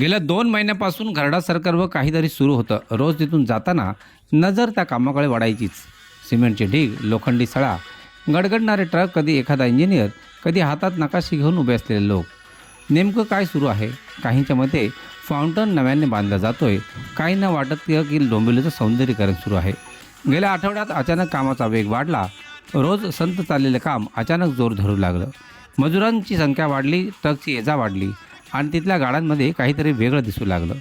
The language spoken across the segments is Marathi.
गेल्या दोन महिन्यापासून घरडा सरकार व काहीतरी सुरू होतं. रोज तिथून जाताना नजर त्या कामाकडे वाढायचीच. सिमेंटचे ढीग लोखंडी सळा गडगडणारे ट्रक कधी एखादा इंजिनियर कधी हातात नकाशी घेऊन उभे असलेले लोक. नेमकं काय सुरू आहे? काहींच्या मते फाउंटन नव्याने बांधला जातोय. काहींना वाटत की डोंबिवलीचं सौंदर्यीकरण सुरू आहे. गेल्या आठवड्यात अचानक कामाचा वेग वाढला. रोज संत चाललेलं काम अचानक जोर धरू लागलं. मजुरांची संख्या वाढली ट्रकची एजा वाढली. आणि तिथल्या गाड्यांमध्ये काहीतरी वेगळं दिसू लागलं.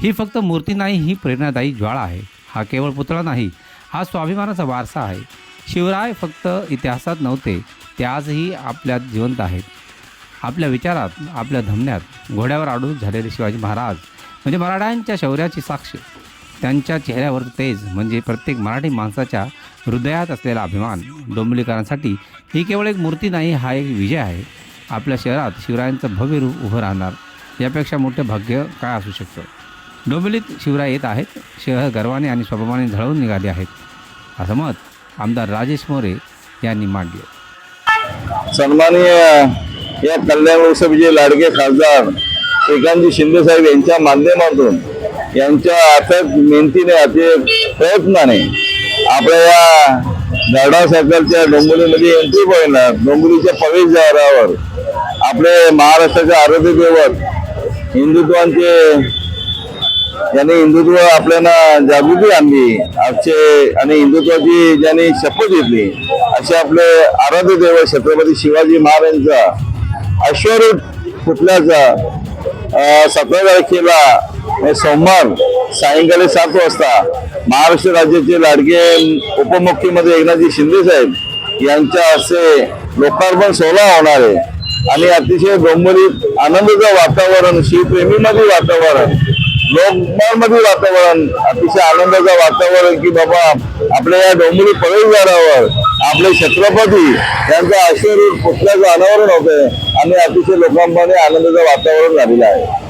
ही फक्त मूर्ती नाही ही प्रेरणादायी ज्वाळा आहे. हा केवळ पुतळा नाही हा स्वाभिमानाचा वारसा आहे. शिवराय फक्त इतिहासात नव्हते ते आजही आपल्यात जिवंत आहेत. आपल्या विचारात आपल्या धमन्यात घोड्यावर आडून झालेले शिवाजी महाराज म्हणजे मराठ्यांच्या शौर्याची साक्ष. त्यांच्या चेहऱ्यावर तेज म्हणजे प्रत्येक मराठी माणसाच्या हृदयात असलेला अभिमान डोंबिवलीकरांसाठी ही केवळ एक मूर्ती नाही हा एक विजय आहे. आपल्या शहरात शिवरायांचं भव्य रूप उभं राहणार. यापेक्षा मोठं भाग्य काय असू शकतं? डोंबिवलीत शिवराय येत आहेत. शहर गर्वाने आणि स्वभावाने झळवून निघाले आहेत. असं मत आमदार राजेश मोरे यांनी मांडले. सन्माननीय या कल्याण लोकसभेचे लाडके खासदार श्रीकांतजी शिंदे साहेब यांच्या माध्यमातून यांच्या अथक मेहनतीने अति प्रयत्नाने आपल्या या दरडा सर्कलच्या डोंबिवलीमध्ये एंट्री पॉईंटला डोंबिवलीच्या प्रवेशद्वारावर आपले महाराष्ट्राचे आराध्य दैवत हिंदुत्वांचे ज्यांनी हिंदुत्व आपल्याला जागृती आणली आजचे आणि हिंदुत्वाची ज्यांनी शपथ घेतली असे आपले आराध्य देव छत्रपती शिवाजी महाराजांचा अश्वरूढ पुतल्याचा सतरा तारखेला सोमवार सायंकाळी सात वाजता महाराष्ट्र राज्याचे लाडके उपमुख्यमंत्री एकनाथजी शिंदे साहेब यांच्या हस्ते लोकार्पण सोहळा होणार आहे. आणि अतिशय गंभीर आनंदाचं वातावरण शिवप्रेमीमध्ये वातावरण लोकमानमध्ये वातावरण अतिशय आनंदाचं वातावरण की बाबा आपल्या या डोंबरी प्रवेशद्वारावर आपले छत्रपती यांचा आशीर्वाद पुतळ्याचं अनावरण होतंय आणि अतिशय लोकांमध्ये आनंदाचं वातावरण झालेलं आहे.